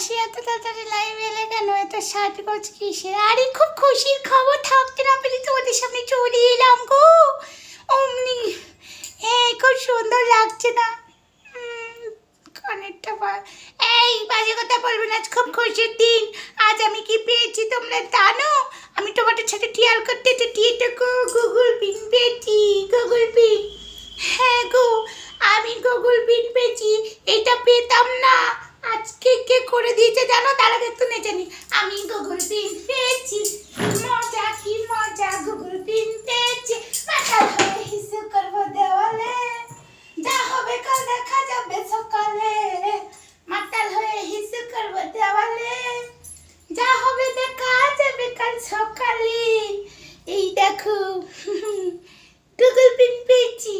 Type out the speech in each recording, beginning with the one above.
মাসি এত তাড়াতাড়ি লাইভে এলে কেন? এত সাজগোজ কিসের? আরে খুব খুশির খবর থাকতে না পেরে তোমাদের সামনে চলে এলাম গো। অমনি। এই, খুব সুন্দর লাগছে না। বা- এই, বাজে কথা বলবে না, আজ খুব খুশির দিন। আজ আমি কি পেয়েছি তোমরা জানো? আমি তোমাদের সাথে টিয়ার করতে এটুকু গুগল পিন পেয়েছি গুগল পিন হ্যাঁ গো, আমি গুগল পিন পেয়েছি, এটা পেতাম না। আজকে কে করে দিয়েছে জানো? তার আগে একটু নেচে নি। আমি গুগল পিন পেয়েছি। মজা কি মজা গুগল পিন পেয়েছি। মাথা ধরে হিসু করব দেওয়ালে। যা হবে কাল দেখা যাবে সকালে। মাতাল হয়ে হিসু করব দেওয়ালে। যা হবে দেখা যাবে কাল সকালে। এই দেখো গুগল পিন পেয়েছি।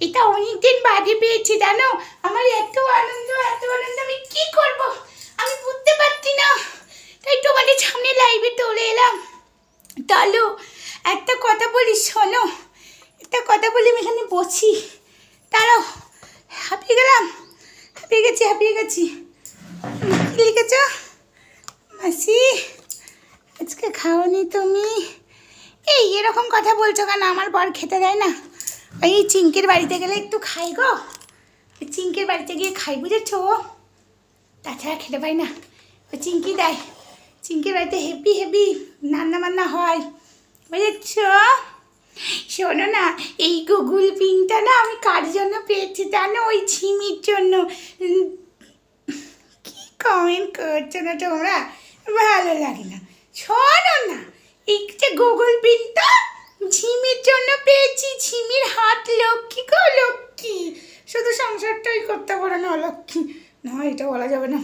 এটা অনেকদিন বাদে পেয়েছি, জানো? আমার এত আনন্দ এত আনন্দ, আমি কি করব? আমি বুঝতে পারছি না। তাই তোমাদের সামনে লাইভে চলে এলাম। চলো, একটা কথা বলি, শোনো। একটা কথা বলি, আমি এখানে বসি। দাঁড়াও, হাঁপিয়ে গেলাম? হাঁপিয়ে গেছি হাঁপিয়ে গেছি। লিখেছ? মাসি, আজকে খাওনি তুমি? এই, এরকম কথা বলছো কেন? আমার বর খেতে দেয় না। ওই চিঙ্কির বাড়িতে গেলে একটু খাই গো। চিঙ্কির বাড়িতে গিয়ে খাই, বুঝেছ? তাছাড়া খেতে পাই না। ওই চিঙ্কি দেয়। চিঙ্কির বাড়িতে হেভি হেভি রান্না বান্না হয়, বুঝেছ? শোনো না, এই গুগল পিনটা না আমি কার জন্য পেয়েছি জানো? ওই ঝিমির জন্য। কি কমেন্ট করছ না তোমরা? ভালো লাগে না। শোনো না, এই যে গুগল পিনটা ঝিমির জন্য পেয়েছি ঝিমির হাত লক্ষ্মী গো লক্ষ্মী। শুধু সংসারটাই করতে পারে না লক্ষ্মী। না এটা বলা যাবে না।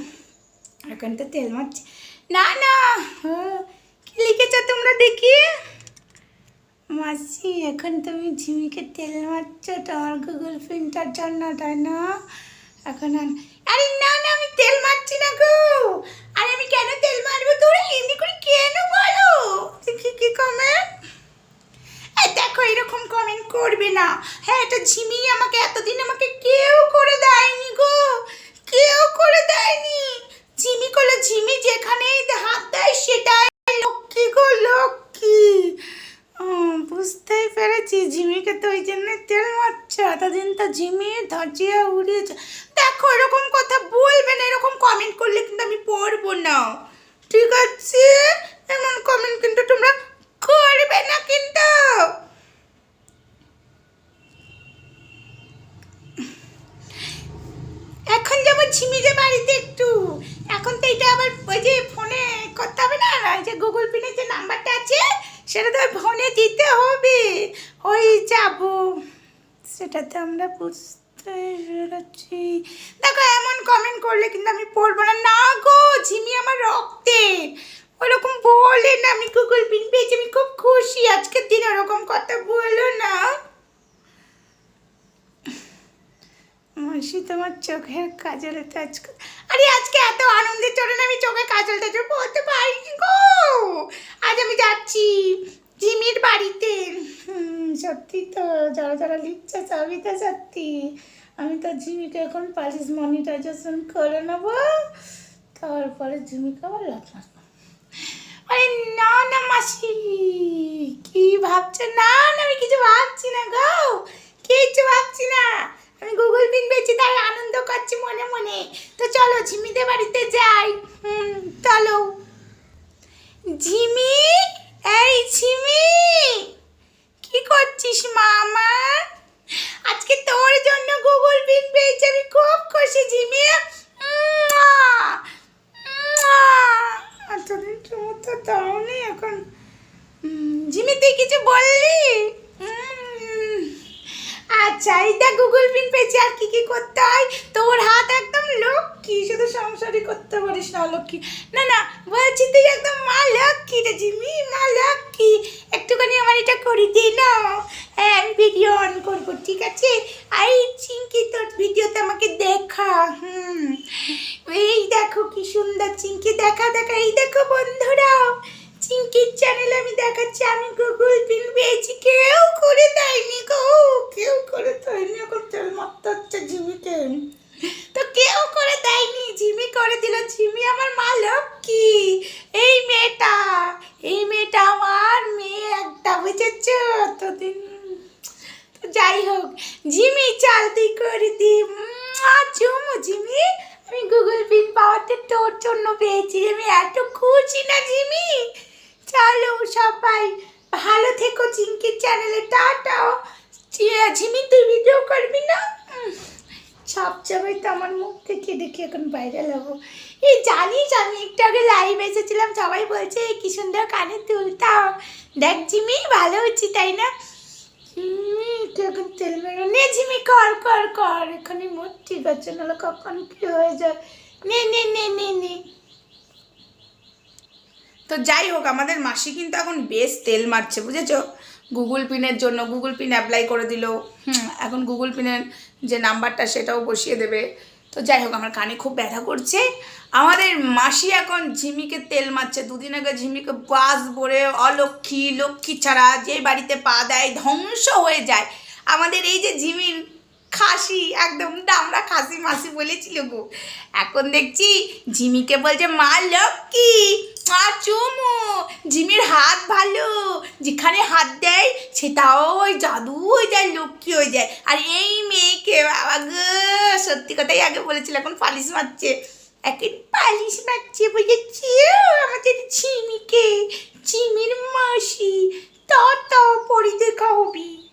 এখন তো তেল মারছি। না না হ্যাঁ, কি লিখেছ তোমরা দেখি? মাসি এখন তুমি ঝিমিকে তেল মারছো তোমার গুগল পিনটার জন্য তাই না? এখন আরে না না আমি তেল মারছি না গো। আরে আমি কেন তেল মারবো? তোরা এমনি করে কেন বলো? কি কি কমেন্ট দেখো, এরকম কমেন্ট করবে না। হ্যাঁ এটা ঝিমি আমাকে এতদিন আমাকে কেউ করে দেয়নি গো। কেউ করে দেয়নি। ঝিমি করলে ঝিমি, যেখানেই হাত দেয় সেটাই লক্ষ্মী গো, লক্ষ্মী। বুঝতেই পেরেছি ঝিমিকে তো ওই জন্য তেল মারছে। এতদিন তো ঝিমি ধজিয়া উড়িয়েছে। দেখো, এরকম কথা বলবে না, এরকম কমেন্ট করলে কিন্তু আমি পড়ব না। ঠিক আছে? এমন কমেন্ট কিন্তু তোমরা করবে না কিন্তু। যাব বাড়িতে একটু। এখন তো এটা আবার ওই যে ফোনে করতে হবে না? ওই যে গুগল পিনের যে নাম্বারটা আছে, সেটা তো ফোনে দিতে হবে। ওই যাব। সেটাতে আমরা বুঝতে পেরেছি। দেখো, এমন কমেন্ট করলে কিন্তু আমি পড়ব না। না গো ঝিমি আমার রক্তের। ওরকম বলে না, আমি গুগল পিন পেয়েছি। আমি খুব খুশি। আজকের দিন ওরকম কথা বলো না। মাসি তোমার চোখের কাজলে তো আজকে আরে আজকে এত আনন্দের চলে আমি চোখে কাজল টাজল পড়তে পারিনি গো। আজ আমি যাচ্ছি জিমির বাড়িতে। সত্যি তো, যারা যারা লিখছে সবই তো সত্যি। আমি তো জিমিকে এখন পালিশ মনিটাইজেশন করে নেব, তারপরে জিমিকে আবার মারবো। আরে না না মাসি, কি ভাবছ না না, আমি কিছু ভাবছি না গো কিছু ভাবছি না। আমি গুগল পিন পেয়েছি, তাই আনন্দ করছি মনে মনে। তো চলো, ঝিমিদের বাড়িতে যাই। হুম, চলো। ঝিমি? এই ঝিমি! কি করছিস মামা আজকে তোর জন্য গুগল পিন পেয়েছি, আমি খুব খুশি ঝিমি মুয়া! মুয়া! এতদিন তোমার তো দাওনি এখন উম, জিমি তুই কিছু বললি উম, আচ্ছা এইটা গুগল পিন পেয়েছি আর কি কি করতে হয় তোর হাত একদম লক্ষ্মী শুধু সংসারই করতে পারিস না, লক্ষ্মী। না না, বলছি তুই একদম মা লক্ষ্মী রে জিমি মা লক্ষ্মী। একটুখানি আমার এটা করি করে দে না। হ্যাঁ আমি ভিডিও অন করব, ঠিক আছে? আই চিঙ্কি তোর ভিডিওতে আমাকে দেখা, হুম। এই দেখো কি সুন্দর চিঙ্কি দেখা দেখা। এই দেখো বন্ধুরা চিঙ্কির চ্যানেলে আমি দেখাচ্ছি, আমি গুগল পিন পেয়েছি, কেউ করে দেয়নি গো কেউ করে দেয়নি এখন তেল মারতে হচ্ছে ঝিমিকে তো কেউ করে দেয়নি ঝিমি করে দিল ঝিমি আমার মা লক্ষ্মী এই মেয়েটা এই মেয়েটা আমার মেয়ে বুঝেছ এতদিন তো যাই হোক ঝিমি চালতি করে দি চুমু ঝিমি আমি গুগল পিন পাওয়াতে তোর জন্য পেয়েছি। আমি এত খুশি না ঝিমি চলো সবাই, ভালো থেকো চিঙ্কির চ্যানেলে টাটাও ঝিমি তুই ভিডিও করবি না? উম, সব তো আমার মুখ থেকে দেখে এখন ভাইরাল হব। এই জানিস আমি একটু আগে লাইভ এসেছিলাম সবাই বলছে "এই কি সুন্দর কানে তুলতাম। দেখ জিমি ভালো হচ্ছি তাই না? এখন তেল মেরো নে ঝিমি কর কর কর এখানে মুখ ঠিক আছে নাহলে কখন কি হয়ে যায়। নে নে নে নে নে। তো যাই হোক আমাদের মাসি কিন্তু এখন বেশ তেল মারছে বুঝেছ? গুগল পিনের জন্য গুগল পিন অ্যাপ্লাই করে দিল। হুম, এখন গুগল পিনের যে নাম্বারটা, সেটাও বসিয়ে দেবে। তো যাই হোক, আমার কানে খুব ব্যথা করছে। আমাদের মাসি এখন ঝিমিকে তেল মারছে। দুদিন আগে ঝিমিকে বাস ভরে অলক্ষ্মী লক্ষ্মী ছাড়া যে বাড়িতে পা দেয়, ধ্বংস হয়ে যায়। আমাদের এই যে ঝিমির খাসি, একদম আমরা খাসি মাসি বলেছিল গো। এখন দেখছি ঝিমিকে বলছে, মা লক্ষ্মী! আর চুমু। জিমির হাত ভালো। যেখানে হাত দেয়, সেটাও ওই জাদু হয়ে যায়, লক্ষ্মী হয়ে যায়। আর এই মেয়েকে, বাবা গো, সত্যি কথাই আগে বলেছিল, এখন পালিশ মারছে। এখন পালিশ মারছে বুঝেছি আমাদের চিমিকে চিমির মাসি তা তা পরি দেখা হবি